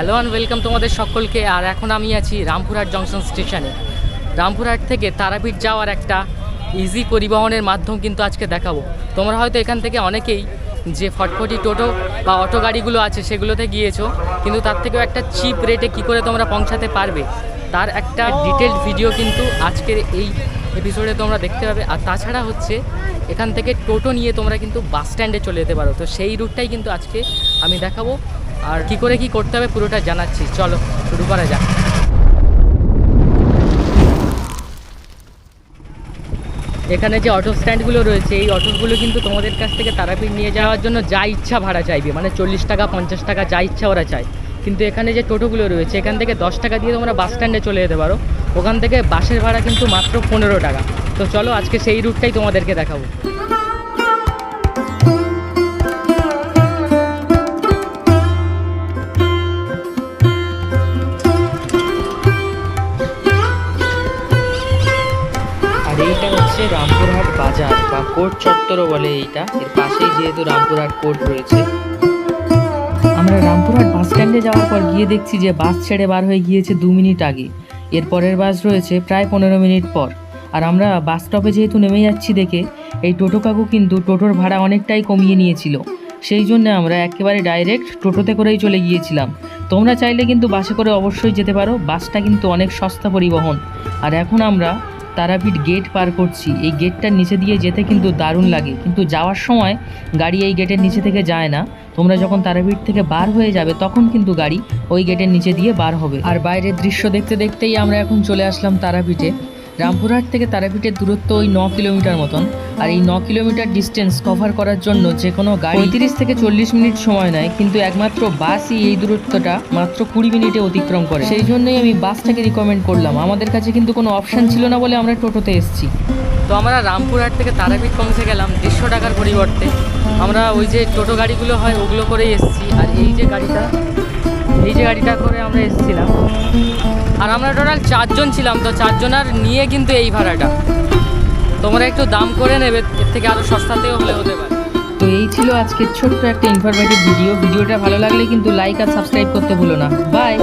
Hello and welcome তোমাদের সকলকে। আর এখন আমি আছি রামপুরহাট জংশন স্টেশনে। রামপুরহাট থেকে তারাপীঠ যাওয়ার একটা ইজি পরিবহনের মাধ্যম কিন্তু আজকে দেখাবো। তোমরা হয়তো এখান থেকে অনেকেই যে ফটফটি টোটো বা অটো গাড়িগুলো আছে সেগুলোতে গিয়েছো, কিন্তু তার থেকেও একটা চিপ রেটে কি করে তোমরা পৌঁছাতে পারবে, তার একটা ডিটেলড ভিডিও কিন্তু আজকের এই এপিসোডে তোমরা দেখতে পাবে। আর তাছাড়া হচ্ছে, এখান থেকে টোটো নিয়ে তোমরা কিন্তু বাস স্ট্যান্ডে চলে যেতে পারো। তো সেই রুটটাই কিন্তু আজকে আমি দেখাবো। আর কি করে কি করতে হবে পুরোটা জানাচ্ছি। চলো, শুরু করা যাক। এখানে যে অটো স্ট্যান্ডগুলো রয়েছে, এই অটোগুলো কিন্তু তোমাদের কাছ থেকে তারাপীঠ নিয়ে যাওয়ার জন্য যা ইচ্ছা ভাড়া চাইবে মানে চল্লিশ টাকা, পঞ্চাশ টাকা, যা ইচ্ছা ওরা চায়। কিন্তু এখানে যে টোটোগুলো রয়েছে, এখান থেকে দশ টাকা দিয়ে তোমরা বাস স্ট্যান্ডে চলে যেতে পারো। ওখান থেকে বাসের ভাড়া কিন্তু মাত্র পনেরো টাকা। তো চলো, আজকে সেই রুটটাই তোমাদেরকে দেখাবো। এইটা হচ্ছে রামপুরহাট বাজার বা কোর্ট চত্বরও বলে এইটা। এর পাশেই যেহেতু রামপুরহাট কোর্ট রয়েছে। আমরা রামপুরহাট বাস স্ট্যান্ডে যাওয়ার পর গিয়ে দেখছি যে বাস ছেড়ে বার হয়ে গিয়েছে দু মিনিট আগে। এর পরের বাস রয়েছে প্রায় পনেরো মিনিট পর। আর আমরা বাস স্টপে যেহেতু নেমে যাচ্ছি দেখে, এই টোটো কাকু কিন্তু টোটোর ভাড়া অনেকটাই কমিয়ে নিয়েছিল। সেই জন্য আমরা একেবারে ডাইরেক্ট টোটোতে করেই চলে গিয়েছিলাম। তোমরা চাইলে কিন্তু বাসে করে অবশ্যই যেতে পারো। বাসটা কিন্তু অনেক সস্তা পরিবহন। আর এখন আমরা তারাপীঠ গেট পার করছি। এই গেটটার নিচে দিয়ে যেতে কিন্তু দারুণ লাগে। কিন্তু যাওয়ার সময় গাড়ি এই গেটের নিচে থেকে যায় না। তোমরা যখন তারাপীঠ থেকে বার হয়ে যাবে, তখন কিন্তু গাড়ি ওই গেটের নিচে দিয়ে বার হবে। আর বাইরের দৃশ্য দেখতে দেখতেই আমরা এখন চলে আসলাম তারাপীঠে। রামপুরহাট থেকে তারাপীঠের দূরত্ব ওই ন কিলোমিটার মতন, আর এই ন কিলোমিটার ডিস্টেন্স কভার করার জন্য যে কোনো গাড়ি তিরিশ থেকে চল্লিশ মিনিট সময় নেয়, কিন্তু একমাত্র বাসই এই দূরত্বটা মাত্র কুড়ি মিনিটে অতিক্রম করে। সেই জন্যই আমি বাসটাকে রিকমেন্ড করলাম। আমাদের কাছে কিন্তু কোনো অপশান ছিল না বলে আমরা টোটোতে এসেছি। তো আমরা রামপুরহাট থেকে তারাপীঠ পৌঁছে গেলাম দেড়শো টাকার পরিবর্তে। আমরা ওই যে টোটো গাড়িগুলো হয় ওগুলো করেই এসেছি, আর এই যে গাড়িটা, এই যে গাড়িটা করে আমরা এসেছিলাম। আর আমরা টোটাল চারজন ছিলাম, তো চারজনার নিয়ে কিন্তু এই ভাড়াটা। তোমরা একটু দাম করে নেবে, এর থেকে আরও সস্তাতেও হলে হতে পারে। তো এই ছিল আজকের ছোট্ট একটা ইনফরমেটিভ ভিডিও ভিডিওটা ভালো লাগলে কিন্তু লাইক আর সাবস্ক্রাইব করতে ভুলো না। বাই